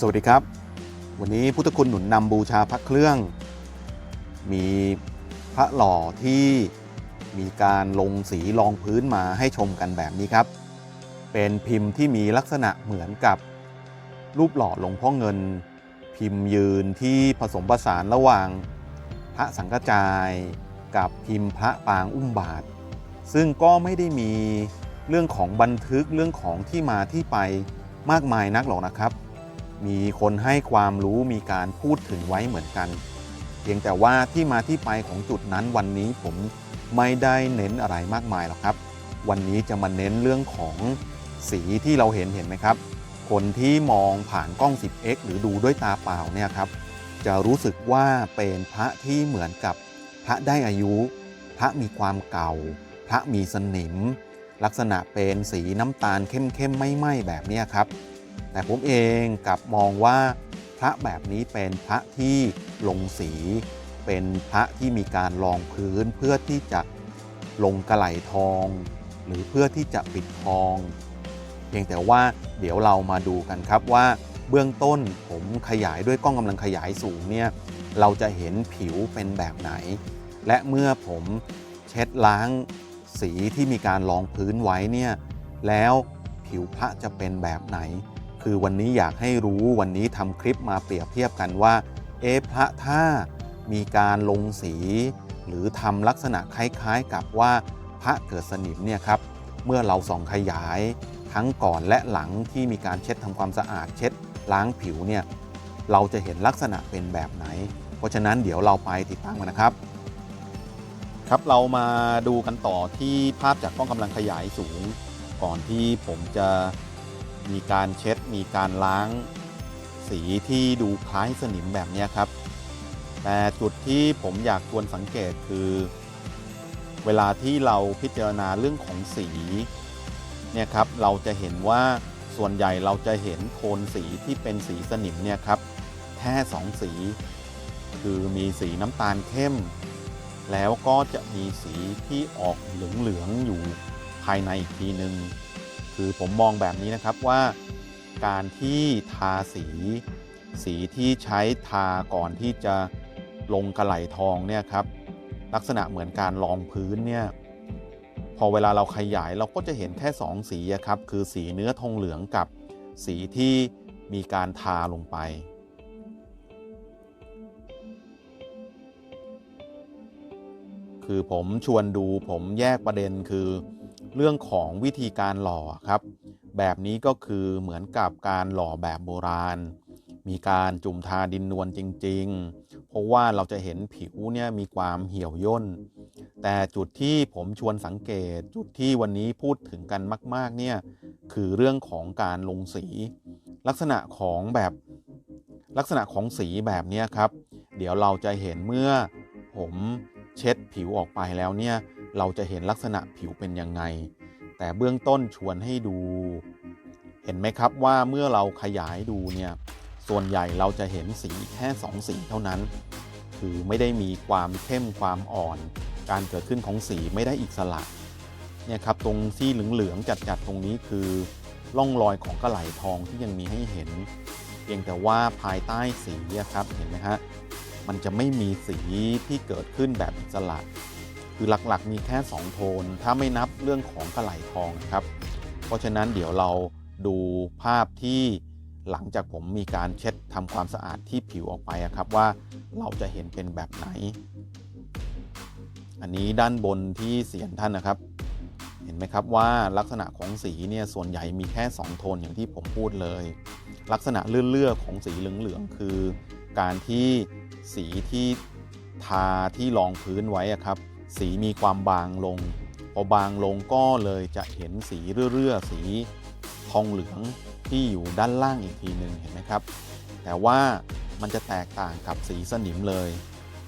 สวัสดีครับ วันนี้พุทธคุณหนุนนำบูชาพระเครื่อง มีพระหล่อที่มีการลงสีรองพื้นมาให้ชมกันแบบนี้ครับ เป็นพิมพ์ที่มีลักษณะเหมือนกับรูปหล่อหลวงพ่อเงิน พิมพ์ยืนที่ผสมผสานระหว่าง พระสังฆจายกับพิมพ์พระปางอุ้มบาท ซึ่งก็ไม่ได้มีเรื่องของบันทึกเรื่องของที่มาที่ไปมากมายนักหรอกนะครับ มีคนให้ความรู้มีการพูดถึงไว้เหมือนกัน เพียงแต่ว่าที่มาที่ไปของจุดนั้นวันนี้ผมไม่ได้เน้นอะไรมากมายหรอกครับ วันนี้จะมาเน้นเรื่องของสีที่เราเห็นเห็นไหมครับ คนที่มองผ่านกล้อง 10x หรือดูด้วยตาเปล่าเนี่ยครับ จะรู้สึกว่าเป็นพระที่เหมือนกับพระได้อายุ พระมีความเก่า พระมีสนิม ลักษณะเป็นสีน้ำตาลเข้มๆไม่ไหม้แบบนี้ครับ แต่ผมเองกลับมองว่าพระแบบนี้เป็นพระที่ลงสี เป็นพระที่มีการรองพื้นเพื่อที่จะลงกระไหลทอง หรือเพื่อที่จะปิดทอง เพียงแต่ว่าเดี๋ยวเรามาดูกันครับว่าเบื้องต้นผมขยายด้วยกล้องกำลังขยายสูงเนี่ยเราจะเห็นผิวเป็นแบบไหน และเมื่อผมเช็ดล้างสีที่มีการรองพื้นไว้เนี่ยแล้วผิวพระจะเป็นแบบไหน คือวันนี้อยากให้รู้วันนี้ทำคลิปมาเปรียบเทียบกันว่า เอพระถ้ามีการลงสี หรือทำลักษณะคล้ายๆ กับว่าพระเกิดสนิมเนี่ยครับ เมื่อเราส่องขยาย ทั้งก่อนและหลังที่มีการเช็ดทำความสะอาดเช็ดล้างผิวเนี่ยเราจะเห็นลักษณะเป็นแบบไหน เพราะฉะนั้นเดี๋ยวเราไปติดตามกันนะครับ ครับเรามาดูกันต่อที่ภาพจากกล้องกำลังขยายสูง ก่อนที่ผมจะ มีการเช็ด มีการล้างสีที่ดูคล้ายสนิมแบบนี้ครับ แต่จุดที่ผมอยากควรสังเกตคือ เวลาที่เราพิจารณาเรื่องของสีเนี่ยครับเราจะเห็นว่าส่วนใหญ่เราจะเห็นโทนสีที่เป็นสีสนิมเนี่ยครับแค่สองสี คือมีสีน้ำตาลเข้ม แล้วก็จะมีสีที่ออกเหลืองๆอยู่ภายในอีกทีหนึ่ง คือผมมองแบบนี้นะครับว่าการที่ทาสี สีที่ใช้ทาก่อนที่จะลงกระไหลทองเนี่ยครับลักษณะเหมือนการรองพื้นเนี่ยพอเวลาเราขยายเราก็จะเห็นแค่ 2 สีครับคือสีเนื้อทองเหลืองกับสีที่มีการทาลงไป คือผมชวนดูผมแยกประเด็นคือ เรื่องของวิธีการหล่อครับ แบบนี้ก็คือเหมือนกับการหล่อแบบโบราณ มีการจุ่มทาดินนวลจริง ๆ เพราะว่าเราจะเห็นผิวเนี่ยมีความเหี่ยวย่น แต่จุดที่ผมชวนสังเกตจุดที่วันนี้พูดถึงกันมาก ๆ เนี่ยคือเรื่องของการลงสี ลักษณะของแบบลักษณะของสีแบบนี้ครับ เดี๋ยวเราจะเห็นเมื่อผมเช็ดผิวออกไปแล้วเนี่ย เราจะเห็นลักษณะผิวเป็นยังไง แต่เบื้องต้นชวนให้ดู เห็นไหมครับว่าเมื่อเราขยายดูเนี่ย ส่วนใหญ่เราจะเห็นสีแค่สองสีเท่านั้น คือไม่ได้มีความเข้มความอ่อน การเกิดขึ้นของสีไม่ได้อิสระเนี่ยครับตรงที่เหลืองๆจัดๆตรงนี้คือร่องรอยของกระไหลทองที่ยังมีให้เห็น เพียงแต่ว่าภายใต้สีครับเห็นไหมฮะมันจะไม่มีสีที่เกิดขึ้นแบบอิสระ คือหลักๆ มีแค่ 2 โทน ถ้าไม่นับเรื่องของกระไหลทองครับ เพราะฉะนั้นเดี๋ยวเราดูภาพที่หลังจากผมมีการเช็ดทำความสะอาดที่ผิวออกไปครับว่าเราจะเห็นเป็นแบบไหน อันนี้ด้านบนที่เสียนท่านนะครับ เห็นไหมครับว่าลักษณะของสีเนี่ยส่วนใหญ่มีแค่ 2 โทนอย่างที่ผมพูดเลย ลักษณะเลื่อๆของสีเหลืองๆคือ การที่สีที่ทาที่รองพื้นไว้ครับ สีมีความบางลง พอบางลงก็เลยจะเห็นสีเรื่อๆสีทองเหลืองที่อยู่ด้านล่างอีกทีหนึ่งเห็นไหมครับ แต่ว่ามันจะแตกต่างกับสีสนิมเลย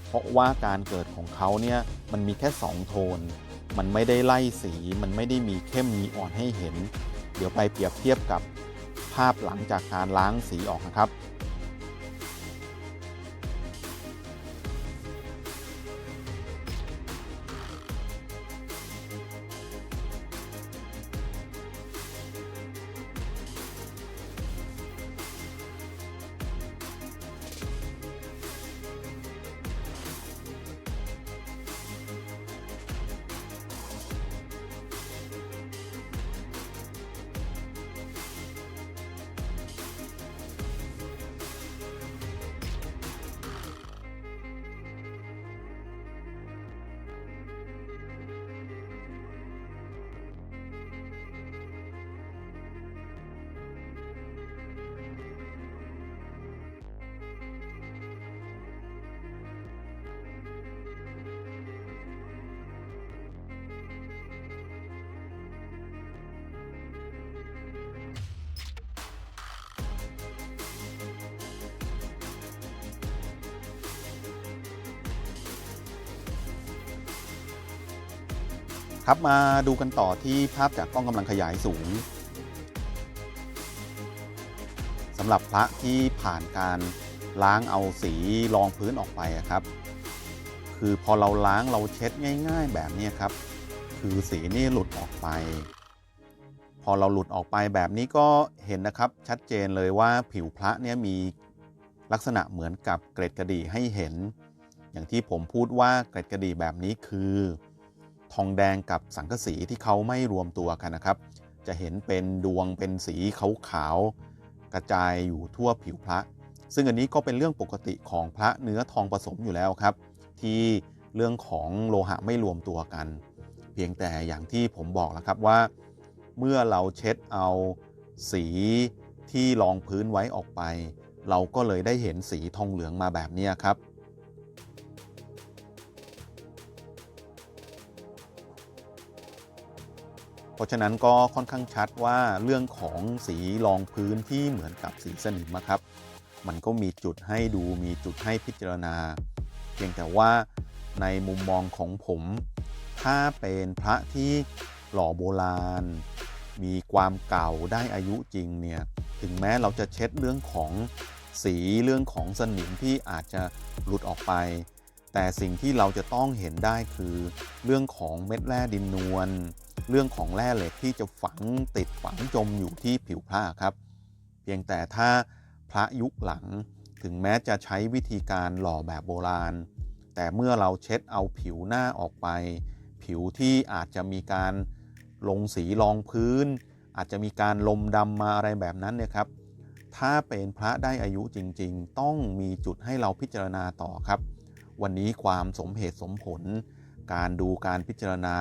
เพราะว่าการเกิดของเขาเนี่ยมันมีแค่ 2 โทน มันไม่ได้ไล่สีมันไม่ได้มีเข้มมีอ่อนให้เห็น เดี๋ยวไปเปรียบเทียบกับภาพหลังจากการล้างสีออกนะครับ ครับมาดูกันต่อที่ภาพจากกล้องกำลังขยายสูงสำหรับพระที่ผ่านการล้างเอาสีรองพื้นออกไปครับ คือพอเราล้างเราเช็ดง่าย ๆ แบบนี้ครับ คือสีนี่หลุดออกไป พอเราหลุดออกไปแบบนี้ก็เห็นนะครับชัดเจนเลยว่าผิวพระเนี่ยมีลักษณะเหมือนกับเกร็ดกระดี่ให้เห็น อย่างที่ผมพูดว่าเกร็ดกระดี่แบบนี้คือ ทองแดงกับสังกะสีที่เขาไม่รวมตัวกันนะครับ จะเห็นเป็นดวงเป็นสีขาวๆกระจายอยู่ทั่วผิวพระ ซึ่งอันนี้ก็เป็นเรื่องปกติของพระเนื้อทองผสมอยู่แล้วครับ ที่เรื่องของโลหะไม่รวมตัวกัน เพียงแต่อย่างที่ผมบอกแล้วครับว่า เมื่อเราเช็ดเอาสีที่รองพื้นไว้ออกไป เราก็เลยได้เห็นสีทองเหลืองมาแบบนี้ครับ เพราะฉะนั้นก็ค่อนข้างชัดว่าเรื่องของสีรองพื้นที่เหมือนกับสีสนิมอะครับ มันก็มีจุดให้ดูมีจุดให้พิจารณา เพียงแต่ว่าในมุมมองของผม ถ้าเป็นพระที่หล่อโบราณ มีความเก่าได้อายุจริงเนี่ยถึงแม้เราจะเช็ดเรื่องของสีเรื่องของสนิมที่อาจจะหลุดออกไป แต่สิ่งที่เราจะต้องเห็นได้คือ เรื่องของเม็ดแร่ดินนวล เรื่องของแร่เหล็กที่จะฝังติดฝังจมอยู่ที่ผิวผ้าครับ เพียงแต่ถ้าพระยุคหลังถึงแม้จะใช้วิธีการหล่อแบบโบราณ แต่เมื่อเราเช็ดเอาผิวหน้าออกไป ผิวที่อาจจะมีการลงสีรองพื้น อาจจะมีการลมดำมาอะไรแบบนั้นเนี่ยครับ ถ้าเป็นพระได้อายุจริง ๆ ต้องมีจุดให้เราพิจารณาต่อครับ วันนี้ความสมเหตุสมผล การดูการพิจารณา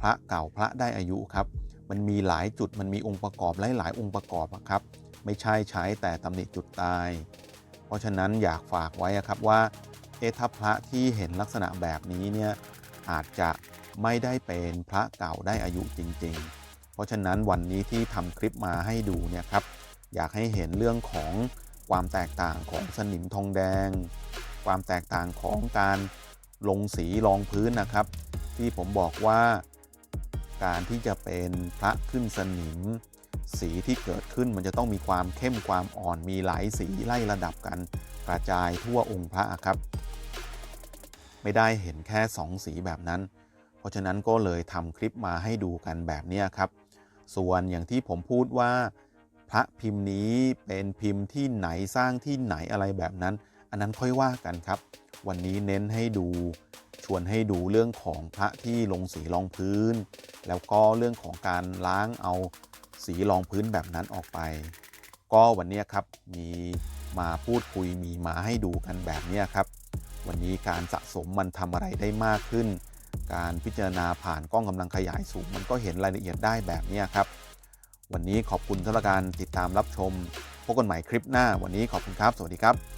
พระเก่าพระได้อายุครับมันมีหลายจุดมันมีองค์ประกอบหลายๆองค์ประกอบอะครับ ไม่ใช่ใช้แต่ตำหนิจุดตาย เพราะฉะนั้นอยากฝากไว้ครับว่าเอถ้าพระที่เห็นลักษณะแบบนี้เนี่ยอาจจะไม่ได้เป็นพระเก่าได้อายุจริง ๆ เพราะฉะนั้นวันนี้ที่ทำคลิปมาให้ดูเนี่ยครับอยากให้เห็นเรื่องของความแตกต่างของสนิมทองแดง ความแตกต่างของการลงสีรองพื้นนะครับ ที่ผมบอกว่า การที่จะเป็นพระขึ้นสนิม สีที่เกิดขึ้นมันจะต้องมีความเข้มความอ่อนมีหลายสีไล่ระดับกันกระจายทั่วองค์พระครับ ไม่ได้เห็นแค่ 2 สีแบบนั้น เพราะฉะนั้นก็เลยทำคลิปมาให้ดูกันแบบนี้ครับ ส่วนอย่างที่ผมพูดว่า พระพิมพ์นี้เป็นพิมพ์ที่ไหนสร้างที่ไหนอะไรแบบนั้น อันนั้นค่อยว่ากันครับ วันนี้เน้นให้ดู ชวนให้ดูเรื่องของพระที่ลงสีรองพื้น แล้วก็เรื่องของการล้างเอาสีรองพื้นแบบนั้นออกไป ก็วันนี้ครับมีมาพูดคุยมีมาให้ดูกันแบบนี้ครับ วันนี้การสะสมมันทำอะไรได้มากขึ้น การพิจารณาผ่านกล้องกำลังขยายสูง มันก็เห็นรายละเอียดได้แบบนี้ครับ วันนี้ขอบคุณสำหรับการติดตามรับชมพบกันใหม่คลิปหน้า วันนี้ขอบคุณครับ สวัสดีครับ